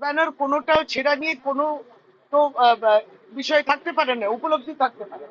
Banner কোনোটাও ছেড়া নিয়ে কোনো তো বিষয় থাকতে পারে না, উপলব্ধি থাকতে পারে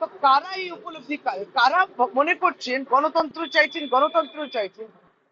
তো কারা এই উপলব্ধি কারা মনে করছেন গণতন্ত্র চাইছেন গণতন্ত্র চাইছেন,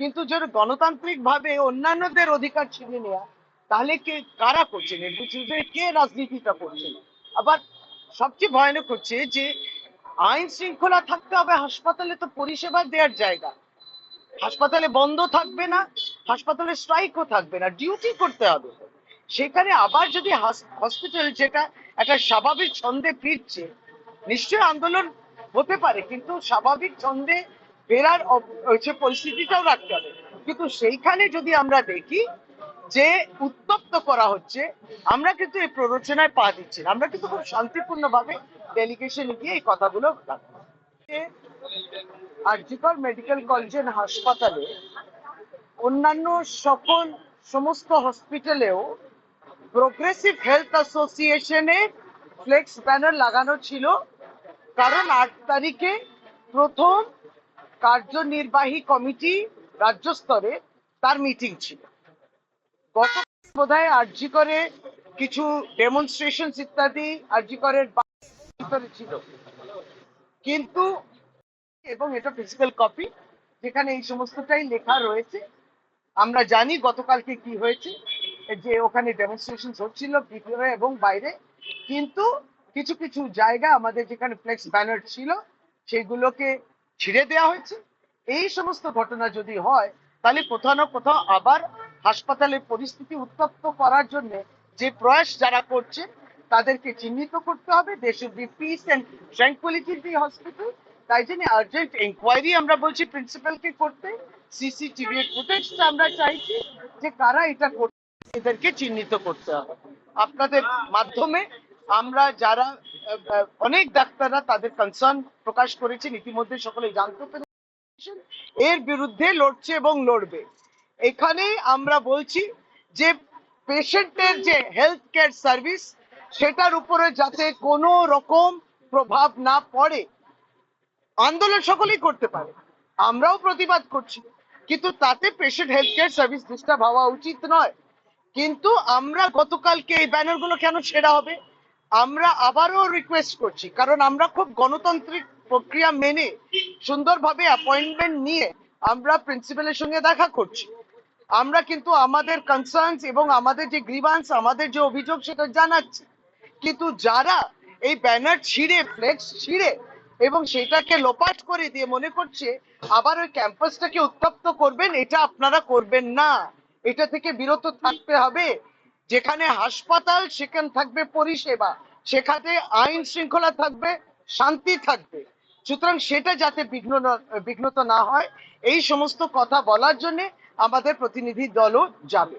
কিন্তু যদি গণতান্ত্রিক ভাবে অন্যান্যদের অধিকার ছিনে নেওয়া তাহলে কে, কারা করছেন? এর পিছনে কে রাজনীতিটা করছেন? আবার সবচেয়ে ভয়ানক হচ্ছে যে আইন শৃঙ্খলা থাকতে হবে, হাসপাতালে তো পরিষেবা দেওয়ার জায়গা। হাসপাতালে বন্ধ থাকবে না, হাসপাতালে স্ট্রাইকও থাকবে না ডিউটি করতে হবে। সেখানে আবার যদি হসপিটাল যেটা একটা স্বাভাবিক ছন্দে ফিরছে, নিশ্চয়ই আন্দোলন হতে পারে, কিন্তু স্বাভাবিক ছন্দে ফেরার হচ্ছে পরিস্থিতিটাও রাখতে হবে। কিন্তু সেইখানে যদি আমরা দেখি যে উত্তপ্ত করা হচ্ছে, আমরা কিন্তু এই প্ররোচনায় পা দিচ্ছি। আমরা কিন্তু খুব শান্তিপূর্ণভাবে ডেলিগেশনে গিয়ে এই কথাগুলো রাখব। আরজিকর মেডিকেল কলেজের হাসপাতালে অন্যান্য সকল সমস্ত হসপিটালেও প্রোগ্রেসিভ হেলথ অ্যাসোসিয়েশনে ফ্লেক্স ব্যানার লাগানো ছিল। কারণ আট তারিখে প্রথম কার্যনির্বাহী কমিটি রাজ্য স্তরে তার মিটিং ছিল। গত বোধহয় আরজি করে কিছু ডেমনস্ট্রেশন ইত্যাদি আরজি করের ছিল। কিন্তু এবং এটা ফিজিক্যাল কপি যেখানে এই সমস্তটাই লেখা রয়েছে। আমরা জানি গতকালকে কি হয়েছে, যে ওখানে ডেমনস্ট্রেশন হচ্ছিল ভিতরে এবং বাইরে। কিন্তু কিছু কিছু জায়গা আমাদের যেখানে ফ্লেক্স ব্যানার ছিল, সেগুলোকে ছিঁড়ে দেওয়া হয়েছে। এই সমস্ত ঘটনা যদি হয়, তাহলে কোথাও না কোথাও আবার হাসপাতালের পরিস্থিতি উত্তপ্ত করার জন্য যে প্রয়াস যারা করছে তাদেরকে চিহ্নিত করতে হবে। They should be peace and tranquillity the hospital তাই জন্য আর্জেন্ট ইনকোয়ারি আমরা বলছি প্রিন্সিপালকে করতে। সিসিটিভি ফুটেজটা আমরা চাইছি যে কারা এটা করছে এদেরকে চিহ্নিত করতে হবে। আপনাদের মাধ্যমে আমরা যারা, অনেক ডাক্তাররা তাদের কনসার্ন প্রকাশ করেছেন। ইতিমধ্যে সকলে জানতে পেরেছেন। এর বিরুদ্ধে লড়ছে এবং লড়বে। এখানে আমরা বলছি যে পেশেন্টের যে হেলথ কেয়ার সার্ভিস সেটার উপরে যাতে কোনো রকম প্রভাব না পড়ে। আন্দোলন সকলেই করতে পারে, আমরাও প্রতিবাদ করছি। কিন্তু তাতে patient health care service disturb হওয়া উচিত নয়। কিন্তু আমরা গতকালকে এই ব্যানারগুলো কেন ছেড়া হবে? আমরা আবারও রিকোয়েস্ট করছি, কারণ আমরা খুব গণতান্ত্রিক প্রক্রিয়া মেনে সুন্দরভাবে অ্যাপয়েন্টমেন্ট নিয়ে আমরা প্রিন্সিপালের সঙ্গে দেখা করছি। আমরা কিন্তু আমাদের কনসার্নস এবং আমাদের যে গ্রিভান্স আমাদের যে অভিযোগ, সেটা জানাচ্ছি। কিন্তু যারা এই ব্যানার ছিঁড়ে, ফ্লেক্স ছিঁড়ে এবং সেটাকে লোপাট করে দিয়ে মনে করছে আবার ওই ক্যাম্পাসটাকে উত্তপ্ত করবেন, এটা আপনারা করবেন না। এটা থেকে বিরত থাকতে হবে। যেখানে হাসপাতাল, সেখানে থাকবে পরিষেবা। সেখানে আইন শৃঙ্খলা থাকবে, শান্তি থাকবে। সুতরাং সেটা যাতে বিঘ্ন বিঘ্নত না হয়, এই সমস্ত কথা বলার জন্য আমাদের প্রতিনিধি দলও যাবে।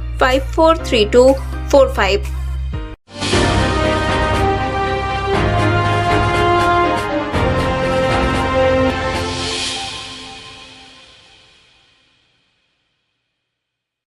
543245